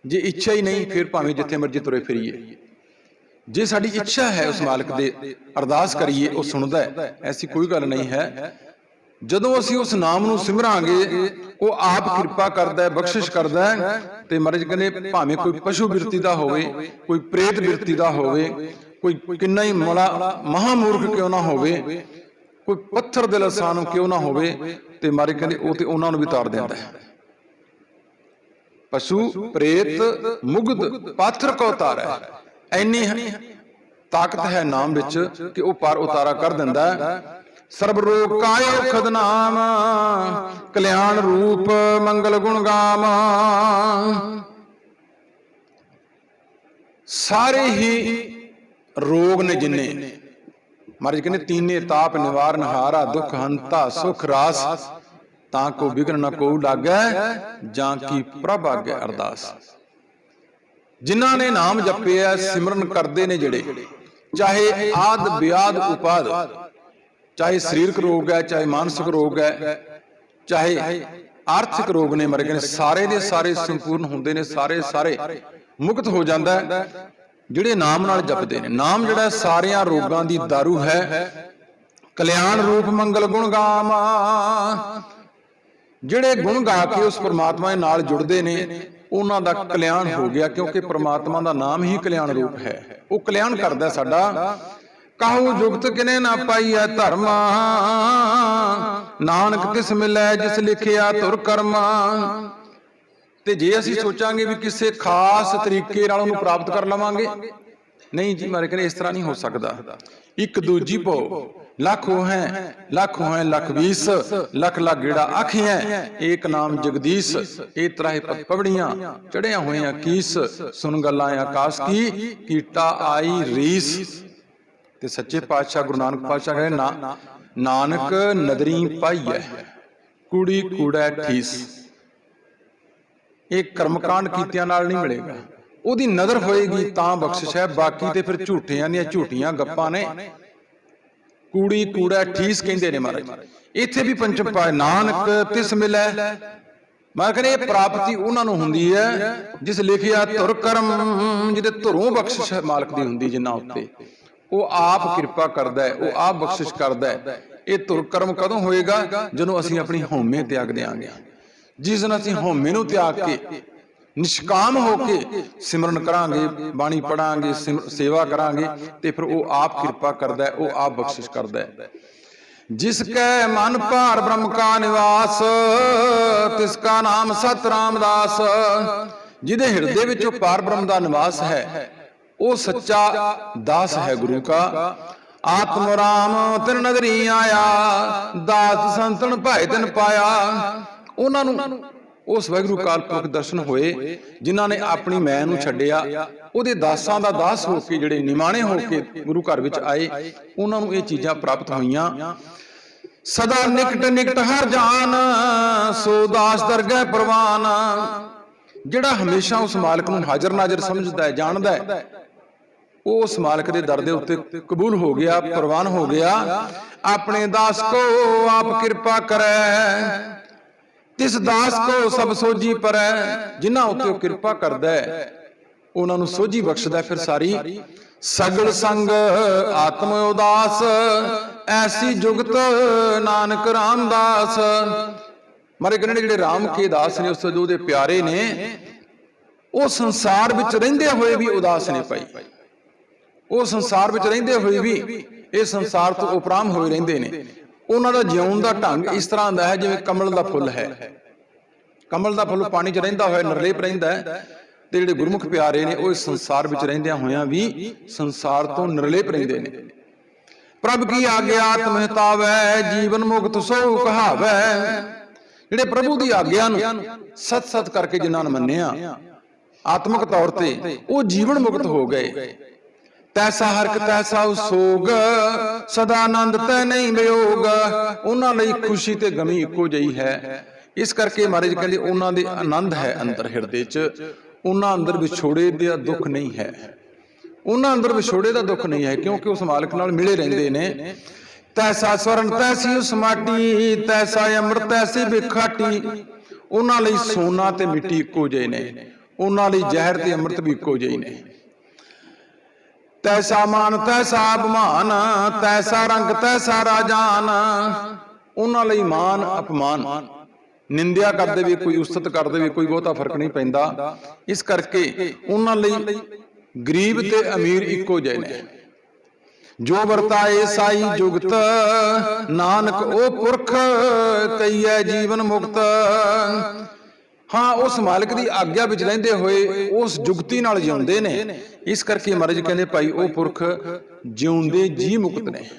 ਜੇ ਇੱਛਾ ਹੀ ਨਹੀਂ ਫਿਰ ਭਾਵੇਂ ਜਿੱਥੇ ਮਰਜ਼ੀ ਤੁਰੇ ਫਿਰੀਏ। ਜੇ ਸਾਡੀ ਇੱਛਾ ਹੈ ਉਸ ਮਾਲਕ ਦੇ ਅਰਦਾਸ ਕਰੀਏ ਉਹ ਸੁਣਦਾ ਹੈ। ਐਸੀ ਕੋਈ ਗੱਲ ਨਹੀਂ ਹੈ। ਜਦੋਂ ਅਸੀਂ ਉਸ ਨਾਮ ਨੂੰ ਸਿਮਰਾਂਗੇ ਉਹ ਆਪ ਕਿਰਪਾ ਕਰਦਾ ਹੈ ਬਖਸ਼ਿਸ਼ ਕਰਦਾ ਹੈ ਤੇ ਮਹਾਰਾਜ ਕਹਿੰਦੇ ਭਾਵੇਂ ਕੋਈ ਪਸ਼ੂ ਬਿਰਤੀ ਦਾ ਹੋਵੇ ਕੋਈ ਪ੍ਰੇਤ ਬਿਰਤੀ ਦਾ ਹੋਵੇ ਕੋਈ ਕਿੰਨਾ ਹੀ ਮਲਾ ਮਹਾਮੂਰਖ ਕਿਉਂ ਨਾ ਹੋਵੇ ਕੋਈ ਪੱਥਰ ਦੇ ਲਸਾਨ ਕਿਉਂ ਨਾ ਹੋਵੇ ਤੇ ਮਹਾਰਾਜ ਕਹਿੰਦੇ ਉਹ ਤੇ ਉਹਨਾਂ ਨੂੰ ਵੀ ਤਾਰ ਦਿੰਦਾ ਹੈ। ਪਸ਼ੂ ਪ੍ਰੇਤ ਮੁਗਧ ਪਾਥਰ ਕੋ ਤਾਰੈ ਐਨੀ ਤਾਕਤ ਹੈ ਨਾਮ ਵਿੱਚ ਕਿ ਉਹ ਪਾਰ ਉਤਾਰਾ ਕਰ ਦਿੰਦਾ ਹੈ। ਸਰਬ ਰੋਗ ਕਾਇਓ ਖਦ ਨਾਮ ਕਲਿਆਣ ਰੂਪ ਮੰਗਲ ਗੁਣ ਗਾਮ। ਸਾਰੇ ਹੀ ਰੋਗ ਨੇ ਜਿੰਨੇ। ਮਹਾਰਾਜ ਕਹਿੰਦੇ ਤੀਨੇ ਤਾਪ ਨਿਵਾਰਨ ਹਾਰਾ ਦੁਖ ਹੰਤਾ ਸੁਖ ਰਾਸ। ਤਾਂ ਕੋ ਵਿਗਨ ਨ ਕੋ ਲਾਗੈ ਜਾਂ ਕੀ ਪ੍ਰਭ ਆਗੇ ਅਰਦਾਸ। ਜਿਨ੍ਹਾਂ ਨੇ ਨਾਮ ਜਪਿਆ ਸਿਮਰਨ ਕਰਦੇ ਨੇ ਜਿਹੜੇ। ਚਾਹੇ ਆਦ ਬਿਆਦ ਉਪਾਦ ਚਾਹੇ ਸਰੀਰਕ ਰੋਗ ਹੈ ਚਾਹੇ ਮਾਨਸਿਕ ਰੋਗ ਹੈ ਚਾਹੇ ਆਰਥਿਕ ਰੋਗ ਨੇ ਮਰ ਗਏ ਸਾਰੇ ਦੇ ਸਾਰੇ ਸੰਪੂਰਨ ਹੁੰਦੇ ਨੇ ਸਾਰੇ ਸਾਰੇ ਮੁਕਤ ਹੋ ਜਾਂਦਾ ਜਿਹੜੇ ਨਾਮ ਨਾਲ ਜਪਦੇ ਨੇ। ਨਾਮ ਜਿਹੜਾ ਸਾਰਿਆਂ ਰੋਗਾਂ ਦੀ दारू ਹੈ। ਕਲਿਆਣ ਰੂਪ ਮੰਗਲ ਗੁਣ ਗਾਮਾ ਜਿਹੜੇ ਗੁਣ ਗਾ ਕੇ ਉਸ ਪ੍ਰਮਾਤਮਾ ਦੇ ਨਾਲ ਜੁੜਦੇ ਨੇ ਉਹਨਾਂ ਦਾ ਕਲਿਆਣ ਹੋ ਗਿਆ ਕਿਉਂਕਿ ਪ੍ਰਮਾਤਮਾ ਦਾ ਨਾਮ ਹੀ ਕਲਿਆਣ ਰੂਪ ਹੈ। ਉਹ ਕਲਿਆਣ ਕਰਦਾ ਸਾਡਾ ਕਾਹੂ ਜੁਗਤ ਕਿਨੇ ਨਾ ਪਾਈਐ ਧਰਮਾ। ਨਾਨਕ ਕਿਸ ਮਿਲੈ ਜਿਸ ਲਿਖਿਆ ਤੁਰ ਕਰਮਾ। ਤੇ ਜੇ ਅਸੀਂ ਸੋਚਾਂਗੇ ਵੀ ਕਿਸੇ ਖਾਸ ਤਰੀਕੇ ਨਾਲ ਉਹਨੂੰ ਪ੍ਰਾਪਤ ਕਰ ਲਵਾਂਗੇ। ਨਹੀਂ ਜੀ ਮਾਰੇ ਕਹਿੰਦੇ ਇਸ ਤਰ੍ਹਾਂ ਨਹੀਂ ਹੋ ਸਕਦਾ। ਇੱਕ ਦੂਜੀ ਪੋ ਲੱਖੋ ਹੈ ਲੱਖੋ ਹੈ ਲਖ 20 ਲੱਖ ਲੱਖ ਗੇੜਾ ਆਖੀਆਂ ਏਕ ਨਾਮ ਜਗਦੀਸ਼ ਇਹ ਤਰਾਹ ਪਵੜੀਆਂ ਚੜਿਆ ਹੋਈਆਂ ਕੀਸ ਸੁਨ ਗੱਲਾਂ ਆਕਾਸ਼ ਕੀ ਕੀਟਾ ਆਈ ਰੀਸ ਤੇ ਸੱਚੇ ਪਾਤਸ਼ਾਹ ਗੁਰੂ ਨਾਨਕ ਪਾਤਸ਼ਾਹ ਕਹਿੰਦੇ ਨਾ ਨਾਨਕ ਨਦਰੀ ਪਾਈਐ ਕੁੜੀ ਕੂੜਾ ਠੀਸ ਇਹ ਕਰਮਕਾਂਡ ਕੀਤਿਆਂ ਨਾਲ ਨਹੀਂ ਮਿਲੇਗਾ ਉਹਦੀ ਨਜ਼ਰ ਹੋਏਗੀ ਤਾਂ ਬਖਸ਼ਿਸ਼ ਹੈ ਬਾਕੀ ਤੇ ਫਿਰ ਝੂਠਿਆਂ ਦੀਆਂ ਝੂਠੀਆਂ ਗੱਪਾਂ ਨੇ ਕੂੜੀ ਕੂੜਾ ਠੀਸ ਕਹਿੰਦੇ ਨੇ ਮਹਾਰਾਜ। ਇੱਥੇ ਵੀ ਪੰਚਮ ਪਾਏ ਨਾਨਕ ਤਿਸ ਮਿਲੈ। ਮੈਂ ਕਹਿੰਦਾ ਇਹ ਪ੍ਰਾਪਤੀ ਉਹਨਾਂ ਨੂੰ ਹੁੰਦੀ ਹੈ, ਜਿਸ ਲਿਖਿਆ ਧੁਰ ਕਰਮ, ਜਿਹਦੇ ਧੁਰੋਂ ਬਖਸ਼ਿਸ਼ ਮਾਲਕ ਦੀ ਹੁੰਦੀ ਜਿੰਨਾ ਉੱਤੇ। ਉਹ ਆਪ ਕਿਰਪਾ ਕਰਦਾ ਹੈ, ਉਹ ਆਪ ਬਖਸ਼ਿਸ਼ ਕਰਦਾ ਹੈ। ਇਹ ਧੁਰ ਕਰਮ ਕਦੋਂ ਹੋਏਗਾ? ਜਦੋਂ ਅਸੀਂ ਆਪਣੀ ਹਉਮੈ ਤਿਆਗ ਦਿਆਂਗੇ। ਜਿਸ ਦਿਨ ਅਸੀਂ ਹਉਮੈ ਨੂੰ ਤਿਆਗ ਕੇ ਨਿਸ਼ਕਾਮ ਹੋ ਕੇ ਸਿਮਰਨ ਕਰਾਂਗੇ, ਬਾਣੀ ਪੜਾਂਗੇ ਸੇਵਾ ਕਰਾਂਗੇ ਤੇ ਫਿਰ ਉਹ ਆਪ ਕਿਰਪਾ ਕਰਦਾ ਹੈ, ਉਹ ਆਪ ਬਖਸ਼ਿਸ਼ ਕਰਦਾ ਹੈ। ਜਿਸ ਕੈ ਮਨ ਭਾਰ ਬ੍ਰਹਮ ਕਾ ਨਿਵਾਸ, ਤਿਸ ਕਾ ਨਾਮ ਸਤ ਰਾਮਦਾਸ, ਜਿਹਦੇ ਹਿਰਦੇ ਵਿੱਚ ਉਹ ਪਾਰ ਬ੍ਰਹਮ ਦਾ ਨਿਵਾਸ ਹੈ, ਉਹ ਸੱਚਾ ਦਾਸ ਹੈ ਗੁਰੂ ਕਾ। ਆਤਮ ਰਾਮ ਤਿਨ ਨਗਰੀ ਆਇਆ, ਦਾਸ ਸੰਤਨ ਭਾਇ ਤਿਨ ਪਾਇਆ, ਉਹਨਾਂ ਨੂੰ ਉਸ ਵਾਹਿਗੁਰੂ ਕਾਲਪੁਰਖ ਦਰਸ਼ਨ ਹੋਏ ਜਿਨ੍ਹਾਂ ਨੇ ਆਪਣੀ ਮੈਂ ਨੂੰ ਛੱਡਿਆ ਉਹਦੇ ਦਾਸਾਂ ਦਾ ਦਾਸ ਹੋ ਕੇ ਜਿਹੜੇ ਨਿਮਾਣੇ ਹੋ ਕੇ ਗੁਰੂ ਘਰ ਵਿੱਚ ਆਏ ਉਹਨਾਂ ਨੂੰ ਇਹ ਚੀਜ਼ਾਂ ਪ੍ਰਾਪਤ ਹੋਈਆਂ। ਸਦਾ ਨਿਕਟ ਨਿਕਟ ਹਰ ਜਾਨ ਸੋ ਦਾਸ ਦਰਗਹਿ ਪ੍ਰਵਾਨ। ਜਿਹੜਾ ਹਮੇਸ਼ਾ ਉਸ ਮਾਲਕ ਨੂੰ ਹਾਜ਼ਰ ਨਾਜ਼ਰ ਸਮਝਦਾ ਹੈ ਜਾਣਦਾ ਹੈ ਉਹ ਉਸ ਮਾਲਕ ਦੇ ਦਰ ਦੇ ਉੱਤੇ ਕਬੂਲ ਹੋ ਗਿਆ ਪ੍ਰਵਾਨ ਹੋ ਗਿਆ। ਆਪਣੇ ਦਾਸ ਕੋ ਆਪ ਕਿਰਪਾ ਕਰੈ। ਤਿਸ ਦਾਸ ਕੋ ਸਭ ਸੋਜੀ ਪਰੈ ਜਿਨ੍ਹਾਂ ਉੱਤੇ ਉਹ ਕਿਰਪਾ ਕਰਦਾ ਹੈ। ਉਹਨਾਂ ਨੂੰ ਸੋਝੀ ਬਖਸ਼ਦਾ ਫਿਰ ਸਾਰੀ। ਸਗਲ ਸੰਗ ਆਤਮ ਉਦਾਸ ਐਸੀ ਜੁਗਤ ਨਾਨਕ ਰਾਮਦਾਸ। ਮਾਰੇ ਕਹਿੰਦੇ ਜਿਹੜੇ ਰਾਮ ਕੇ ਦਾਸ ਨੇ ਉਸ ਜੋ ਉਹਦੇ ਪਿਆਰੇ ਨੇ ਉਹ ਸੰਸਾਰ ਵਿੱਚ ਰਹਿੰਦੇ ਹੋਏ ਵੀ ਉਦਾਸ ਨੇ ਭਾਈ। ਉਹ ਸੰਸਾਰ ਵਿੱਚ ਰਹਿੰਦੇ ਹੋਏ ਵੀ ਇਹ ਸੰਸਾਰ ਤੋਂ ਉਪਰਾਮ ਹੋਏ ਰਹਿੰਦੇ ਨੇ। ਉਹਨਾਂ ਦਾ ਜਿਉਣ ਦਾ ਢੰਗ ਇਸ ਤਰ੍ਹਾਂ ਦਾ ਹੈ ਜਿਵੇਂ ਕਮਲ ਦਾ ਫੁੱਲ ਹੈ। ਕਮਲ ਦਾ ਫੁੱਲ ਪਾਣੀ 'ਚ ਰਹਿੰਦਾ ਹੋਇਆ, ਨਿਰਲੇਪ ਰਹਿੰਦਾ ਹੈ ਤੇ ਜਿਹੜੇ ਗੁਰਮੁਖ ਪਿਆਰੇ ਨੇ ਉਹ ਇਸ ਸੰਸਾਰ ਵਿੱਚ ਰਹਿੰਦਿਆਂ ਹੋਇਆਂ ਵੀ ਸੰਸਾਰ ਤੋਂ ਨਿਰਲੇਪ ਰਹਿੰਦੇ ਨੇ। ਪ੍ਰਭ ਕੀ ਆਗਿਆ ਮਹਿਤਾਵੈ ਜੀਵਨ ਮੁਕਤ ਸੋ ਕਹਾਵੈ। ਜਿਹੜੇ ਪ੍ਰਭੂ ਦੀ ਆਗਿਆ ਨੂੰ ਸਤ ਸਤ ਕਰਕੇ ਜਿਨ੍ਹਾਂ ਨੇ ਮੰਨਿਆ, ਆਤਮਿਕ ਤੌਰ ਤੇ ਉਹ ਜੀਵਨ ਮੁਕਤ ਹੋ ਗਏ। ਤੈਸਾ ਹਰਕ ਤੈਸਾ ਸੋਗ, ਸਦਾ ਆਨੰਦ ਤੈ ਨਹੀਂ ਵਿਯੋਗ। ਉਹਨਾਂ ਲਈ ਖੁਸ਼ੀ ਤੇ ਗਮੀ ਇੱਕੋ ਜਿਹੀ ਹੈ। ਇਸ ਕਰਕੇ ਮਹਾਰਾਜ ਕਹਿੰਦੇ ਉਹਨਾਂ ਦੇ ਆਨੰਦ ਹੈ ਅੰਦਰ ਹਿਰਦੇ 'ਚ। ਉਹਨਾਂ ਅੰਦਰ ਵਿਛੋੜੇ ਦਾ ਦੁੱਖ ਨਹੀਂ ਹੈ। ਉਹਨਾਂ ਅੰਦਰ ਵਿਛੋੜੇ ਦਾ ਦੁੱਖ ਨਹੀਂ ਹੈ ਕਿਉਂਕਿ ਉਸ ਮਾਲਕ ਨਾਲ ਮਿਲੇ ਰਹਿੰਦੇ ਨੇ। ਤੈਸਾ ਸਵਰਨ ਤੈਸੀ ਉਸ ਤੈਸਾ ਅੰਮ੍ਰਿਤ ਤੈਸੀ ਬਿਖਾਟੀ ਉਹਨਾਂ ਲਈ ਸੋਨਾ ਤੇ ਮਿੱਟੀ ਇੱਕੋ ਜਿਹੇ ਨੇ। ਉਹਨਾਂ ਲਈ ਜ਼ਹਿਰ ਤੇ ਅੰਮ੍ਰਿਤ ਵੀ ਇੱਕੋ ਜਿਹੇ ਨੇ। ਤੈਸਾ ਮਾਨ, ਤੈਸਾ ਅਪਮਾਨ ਤੈਸਾ ਰੰਗ, ਤੈਸਾ ਰਾਜਾਨ। ਉਹਨਾਂ ਲਈ ਮਾਨ ਅਪਮਾਨ। ਨਿੰਦਿਆ ਕਰਦੇ ਵੀ ਕੋਈ ਉਸਤਤ ਕਰਦੇ ਵੀ ਕੋਈ ਬਹੁਤਾ ਫ਼ਰਕ ਨਹੀਂ ਪੈਂਦਾ। ਇਸ ਕਰਕੇ ਉਹਨਾਂ ਲਈ ਗਰੀਬ ਤੇ ਅਮੀਰ ਇੱਕੋ ਜਿਹੇ ਨੇ। ਜੋ ਵਰਤਾਏ ਸਾਈ ਜੁਗਤ, ਨਾਨਕ ਉਹ ਪੁਰਖ ਕਈਐ ਜੀਵਨ ਮੁਕਤ। ਹਾਂ, ਉਸ ਮਾਲਕ ਦੀ ਆਗਿਆ ਵਿੱਚ ਰਹਿੰਦੇ ਹੋਏ ਉਸ ਜੁਗਤੀ ਨਾਲ ਜਿਉਂਦੇ ਨੇ। ਇਸ ਕਰਕੇ ਮਹਾਰਾਜ ਕਹਿੰਦੇ, ਭਾਈ, ਉਹ ਪੁਰਖ ਜਿਉਂਦੇ ਜੀ ਮੁਕਤ ਨੇ।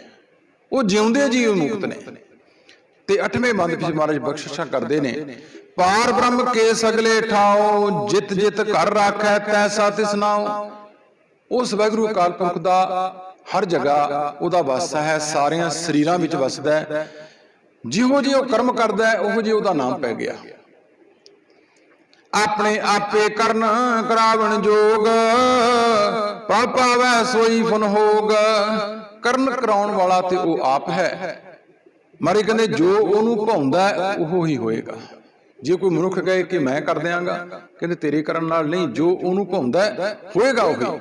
ਉਹ ਜਿਉਂਦੇ ਜੀ ਮੁਕਤ ਨੇ। ਤੇ 8ਵੇਂ ਬੰਦ ਵਿੱਚ ਮਹਾਰਾਜ ਬਖਸ਼ਿਸ਼ਾਂ ਕਰਦੇ ਨੇ, ਪਾਰ ਬ੍ਰਹਮ ਕੇ ਸਗਲੇ ਠਾਓ ਜਿਤ ਜਿਤ ਘਰ ਰਾਖੈ ਤੈਸਾ ਤਿਸ ਨਾਉ ਉਸ ਵੈਗਰੂ ਅਕਾਲ ਪੁਰਖ ਦਾ ਹਰ ਜਗ੍ਹਾ ਉਹਦਾ ਵਾਸਾ ਹੈ, ਸਾਰਿਆਂ ਸਰੀਰਾਂ ਵਿੱਚ ਵਸਦਾ ਹੈ। ਜਿਹੋ ਜਿਹੇ ਉਹ ਕਰਮ ਕਰਦਾ ਹੈ, ਉਹੋ ਜਿਹੇ ਉਹਦਾ ਨਾਮ ਪੈ ਗਿਆ। ਆਪਣੇ ਆਪੇ ਕਰਨ ਕਰਾਵਣ ਜੋਗ ਪਾਪਾਵੈ ਸੋਈ ਫਨ ਹੋਗ। ਕਰਨ ਕਰਾਉਣ ਵਾਲਾ ਤੇ ਉਹ ਆਪ ਹੈ। ਮਾਰੇ ਕਹਿੰਦੇ, ਜੋ ਉਹਨੂੰ ਭਾਉਂਦਾ ਉਹ ਹੀ ਹੋਏਗਾ। ਜੇ ਕੋਈ ਮਨੁੱਖ ਕਹੇ ਕਿ ਮੈਂ ਕਰ ਦਿਆਂਗਾ, ਕਹਿੰਦੇ, ਤੇਰੇ ਕਰਨ ਨਾਲ ਨਹੀਂ, ਜੋ ਉਹਨੂੰ ਭਾਉਂਦਾ ਹੋਏਗਾ ਉਹ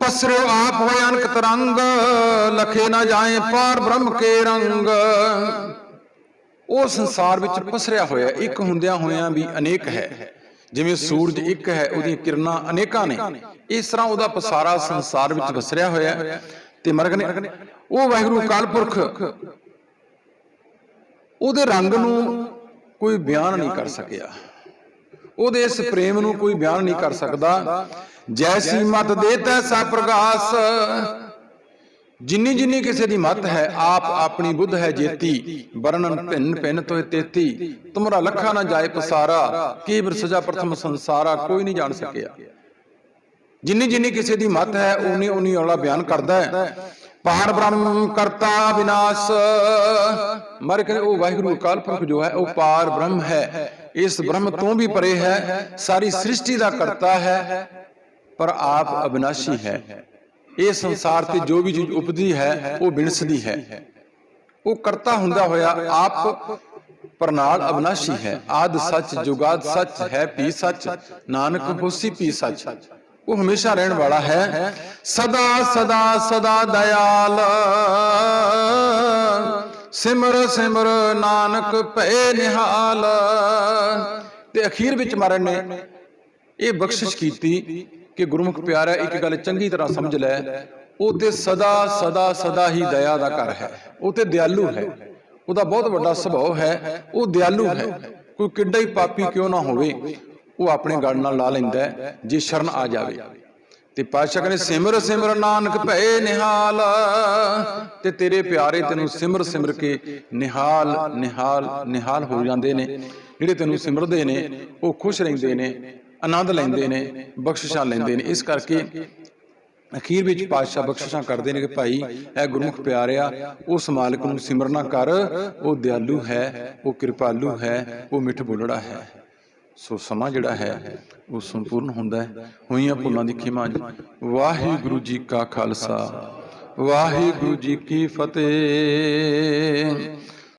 ਪਸਰਿਓ ਆਪ ਹੋਏ ਅਨਕ ਤਰੰਗ, ਲਖੇ ਨਾ ਜਾਏ ਪਾਰ ਬ੍ਰਹਮ ਕੇ ਰੰਗ। ਉਹ ਸੰਸਾਰ ਵਿੱਚ ਪਸਰਿਆ ਹੋਇਆ, ਇੱਕ ਹੁੰਦਿਆਂ ਹੋਇਆਂ ਵੀ ਅਨੇਕ ਹੈ। ਜਿਵੇਂ ਸੂਰਜ ਇੱਕ ਹੈ, ਉਹਦੀਆਂ ਕਿਰਨਾਂ ਅਨੇਕਾਂ ਨੇ। ਇਸ ਤਰ੍ਹਾਂ ਉਹਦਾ ਪਸਾਰਾ ਸੰਸਾਰ ਵਿੱਚ ਵਸਰਿਆ ਹੋਇਆ ਹੈ। ਤੇ ਮਰਗ ਨੇ ਉਹ ਵਾਹਿਗੁਰੂ ਅਕਾਲ ਪੁਰਖ ਉਹਦੇ ਰੰਗ ਨੂੰ ਕੋਈ ਬਿਆਨ ਨਹੀਂ ਕਰ ਸਕਿਆ। ਉਹਦੇ ਇਸ ਪ੍ਰੇਮ ਨੂੰ ਕੋਈ ਬਿਆਨ ਨਹੀਂ ਕਰ ਸਕਦਾ। ਜੈਸੀ ਮਤ ਦੇ ਤੈਸਾ ਪ੍ਰਗਾਸ ਜਿੰਨੀ ਜਿੰਨੀ ਕਿਸੇ ਦੀ ਮਤ ਹੈ, ਆਪ ਆਪਣੀ ਬੁੱਧ ਹੈ ਜੇਤੀ। ਵਰਣਨ ਭਿੰਨ ਭਿੰਨ ਤੋਏ ਤੇਤੀ। ਤੁਮਰਾ ਲੱਖਾ ਨਾ ਜਾਏ ਪਸਾਰਾ। ਕੀ ਸਜਾ ਪ੍ਰਥਮ ਸੰਸਾਰਾ, ਕੋਈ ਨਹੀਂ ਜਾਣ ਸਕਿਆ। ਜਿੰਨੀ ਜਿੰਨੀ ਕਿਸੇ ਦੀ ਮਤ ਹੈ ਉਨੀ ਉਨੀ ਵਾਲਾ ਬਿਆਨ ਕਰਦਾ ਹੈ। ਪਾਰ ਬ੍ਰਹਮ ਕਰਤਾ ਵਿਨਾਸ਼। ਮਰ ਕੇ ਉਹ ਵਾਹਿਗੁਰੂ ਅਕਾਲ ਪੁਰਖ ਜੋ ਹੈ, ਉਹ ਪਾਰ ਬ੍ਰਹਮ ਹੈ। ਇਸ ਬ੍ਰਹਮ ਤੋਂ ਵੀ ਪਰੇ ਹੈ, ਸਾਰੀ ਸ੍ਰਿਸ਼ਟੀ ਦਾ ਕਰਤਾ ਹੈ, ਪਰ ਆਪ ਅਬਿਨਾਸ਼ੀ ਹੈ। ਇਹ ਸੰਸਾਰ ਤੇ ਜੋ ਵੀ ਚੀਜ਼ ਉਪਜੀ ਹੈ, ਉਹ ਬਿਨਸਦੀ ਹੈ। ਉਹ ਕਰਤਾ ਹੁੰਦਾ ਹੋਇਆ ਆਪ ਪਰ ਨਾਲ ਹੈ। ਆਦ ਸੱਚ, ਜੁਗਾਦ ਸੱਚ ਹੈ, ਪੀ ਸੱਚ, ਨਾਨਕ ਹੋਸੀ ਪੀ ਸੱਚ। ਉਹ ਹਮੇਸ਼ਾ ਰਹਿਣ ਵਾਲਾ ਹੈ। ਸਦਾ ਸਦਾ ਸਦਾ ਦਇਆਲ। ਸਿਮਰ ਸਿਮਰ, ਨਾਨਕ ਭੈ ਨਿਹਾਲ। ਤੇ ਅਖੀਰ ਵਿੱਚ ਮਰਨ ਨੇ ਇਹ ਬਖਸ਼ਿਸ਼ ਕੀਤੀ ਕਿ ਗੁਰਮੁਖ ਪਿਆਰਾ ਇੱਕ ਗੱਲ ਚੰਗੀ ਤਰ੍ਹਾਂ ਸਮਝ ਲੈ, ਉਹ ਤੇ ਸਦਾ ਸਦਾ ਸਦਾ ਹੀ ਦਇਆ ਦਾ ਘਰ ਹੈ। ਉਹ ਤੇ ਦਿਆਲੂ ਹੈ। ਉਹਦਾ ਬਹੁਤ ਵੱਡਾ ਸੁਭਾਅ ਹੈ। ਉਹ ਦਿਆਲੂ ਹੈ। ਕੋਈ ਕਿੱਡਾ ਹੀ ਪਾਪੀ ਕਿਉਂ ਨਾ ਹੋਵੇ, ਉਹ ਆਪਣੇ ਗਲ ਨਾਲ ਲਾ ਲੈਂਦਾ ਜੇ ਸ਼ਰਨ ਆ ਜਾਵੇ। ਤੇ ਪਾਤਸ਼ਾਹ ਕਹਿੰਦੇ, ਸਿਮਰ ਸਿਮਰ ਨਾਨਕ ਭੈ ਨਿਹਾਲ। ਤੇ ਤੇਰੇ ਪਿਆਰੇ ਤੈਨੂੰ ਸਿਮਰ ਸਿਮਰ ਕੇ ਨਿਹਾਲ ਨਿਹਾਲ ਨਿਹਾਲ ਹੋ ਜਾਂਦੇ ਨੇ। ਜਿਹੜੇ ਤੈਨੂੰ ਸਿਮਰਦੇ ਨੇ, ਉਹ ਖੁਸ਼ ਰਹਿੰਦੇ ਨੇ। ਆਨੰਦ ਲੈਂਦੇ ਨੇ, ਬਖਸ਼ਿਸ਼ਾਂ ਲੈਂਦੇ ਨੇ। ਇਸ ਕਰਕੇ ਅਖੀਰ ਵਿੱਚ ਪਾਤਸ਼ਾਹ ਬਖਸ਼ਿਸ਼ਾਂ ਕਰਦੇ ਨੇ ਕਿ ਭਾਈ, ਇਹ ਗੁਰਮੁਖ ਪਿਆਰਿਆ ਉਸ ਮਾਲਕ ਨੂੰ ਸਿਮਰਨਾ ਕਰ, ਉਹ ਦਿਆਲੂ ਹੈ, ਉਹ ਕਿਰਪਾਲੂ ਹੈ, ਉਹ ਮਿੱਠ ਬੋਲੜਾ ਹੈ। ਸੋ ਸਮਾਂ ਜਿਹੜਾ ਹੈ, ਉਹ ਸੰਪੂਰਨ ਹੁੰਦਾ ਹੈ। ਹੋਈਆਂ ਭੁੱਲਾਂ ਦੀ ਖਿਮਾ ਵਾਹਿਗੁਰੂ ਜੀ ਕਾ ਖਾਲਸਾ। ਵਾਹਿਗੁਰੂ ਜੀ ਕੀ ਫਤਿਹ।